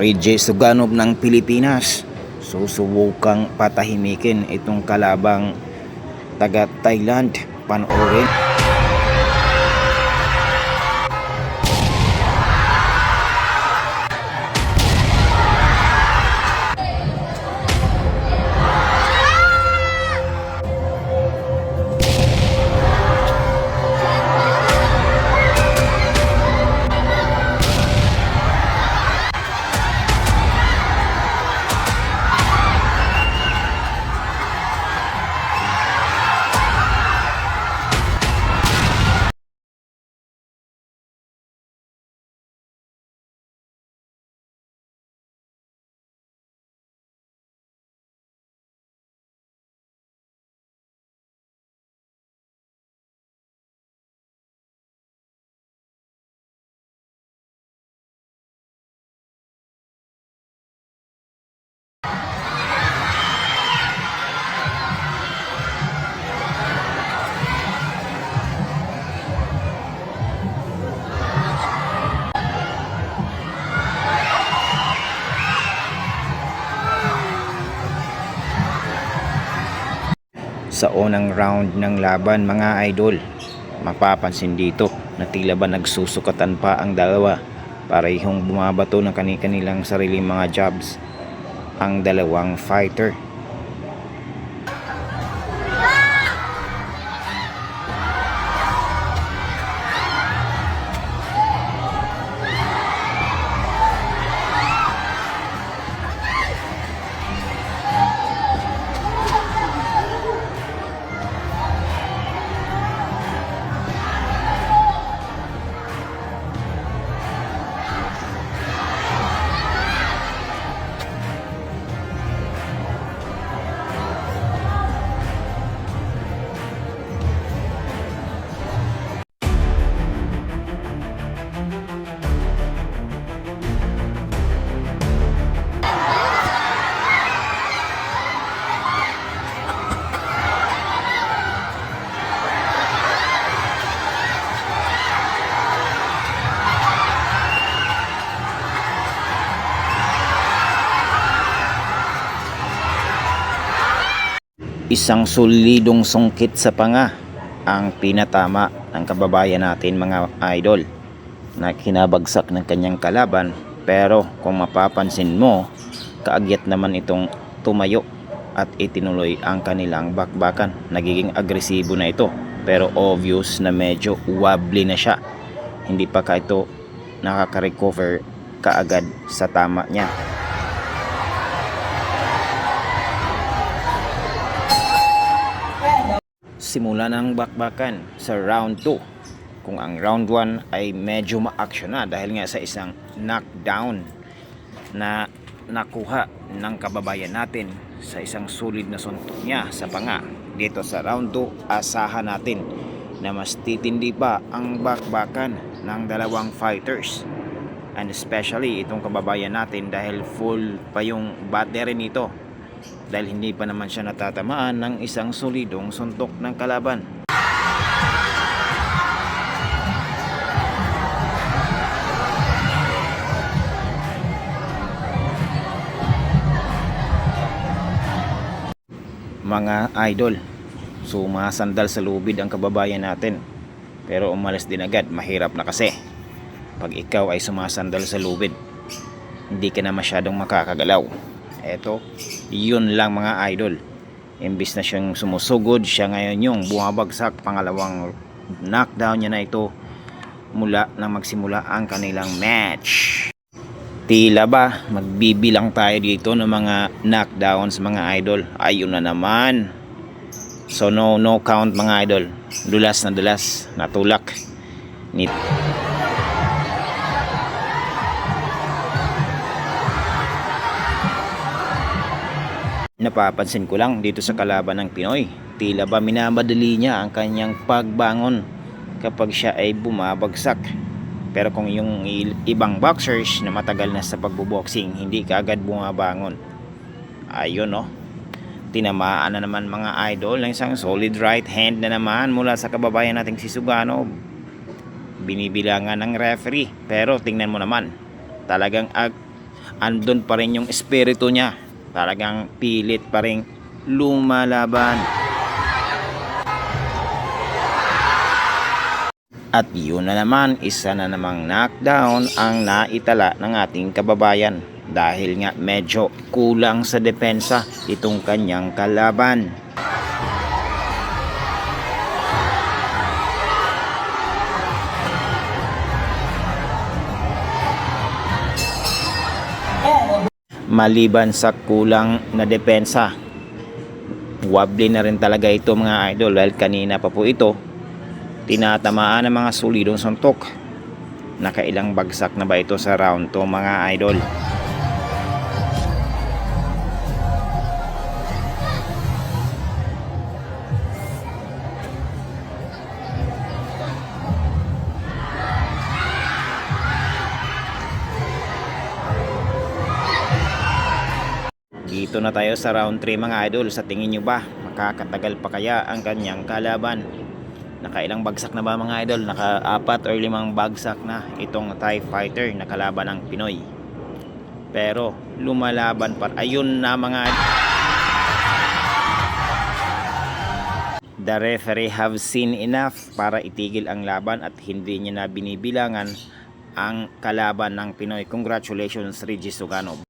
Reggie Suganov ng Pilipinas. Susubukang patahimikin itong kalabang taga Thailand. Panoorin sa unang round ng laban mga idol. Mapapansin dito na tila ba nagsusukatan pa ang dalawa. Parehong bumabato ng kani-kanilang sariling mga jobs. Ang dalawang fighter Isang solidong sungkit sa panga ang pinatama ng kababayan natin mga idol na kinabagsak ng kanyang kalaban. Pero kung mapapansin mo kaagyat naman itong tumayo at itinuloy ang kanilang bakbakan. Nagiging agresibo na ito pero obvious na medyo wobbly na siya. Hindi pa ka ito nakaka-recover kaagad sa tama niya simula ng bakbakan sa round 2 kung ang round 1 ay medyo ma-action na dahil nga sa isang knockdown na nakuha ng kababayan natin sa isang sulit na suntok niya sa panga. Dito sa round 2 asahan natin na mas titindi pa ang bakbakan ng dalawang fighters. And especially itong kababayan natin dahil full pa yung battery nito dahil hindi pa naman siya natatamaan ng isang solidong suntok ng kalaban. Mga idol, sumasandal sa lubid ang kababayan natin. Pero umalis din agad, mahirap na kasi. Pag ikaw ay sumasandal sa lubid, hindi ka na masyadong makakagalaw. Eto, yun lang mga idol. Imbis na siyang sumusugod, siya ngayon yung bumabagsak pangalawang knockdown niya na ito mula na magsimula ang kanilang match. Tila ba magbibilang tayo dito ng mga knockdowns mga idol? Ayun na naman. So no no count mga idol. Dulas na dulas, natulak. Ni Napapansin ko lang dito sa kalaban ng Pinoy, tila ba minamadali niya ang kanyang pagbangon kapag siya ay bumabagsak. Pero kung yung ibang boxers na matagal na sa pagboboxing, hindi kaagad bumabangon. Ayun no. Tinamaan na naman mga idol ng isang solid right hand na naman mula sa kababayan nating si Sugano. Binibilangan ng referee. Pero tingnan mo naman, talagang ag andun pa rin yung espiritu niya. Talagang pilit pa rin lumalaban. At yun na naman, isa na namang knockdown ang naitala ng ating kababayan dahil nga medyo kulang sa depensa itong kanyang kalaban. Maliban sa kulang na depensa, wabli na rin talaga ito mga idol dahil kanina pa po ito tinatamaan ng mga solidong suntok. Nakailang bagsak na ba ito sa round to mga idol? Dito na tayo sa round 3 mga idol. Sa tingin nyo ba, makakatagal pa kaya ang kanyang kalaban? Nakailang bagsak na ba mga idol? Naka-apat or limang bagsak na itong TIE Fighter na kalaban ng Pinoy. Pero lumalaban pa. Ayun na mga The referee have seen enough para itigil ang laban at hindi niya na binibilangan ang kalaban ng Pinoy. Congratulations Regis Sugano.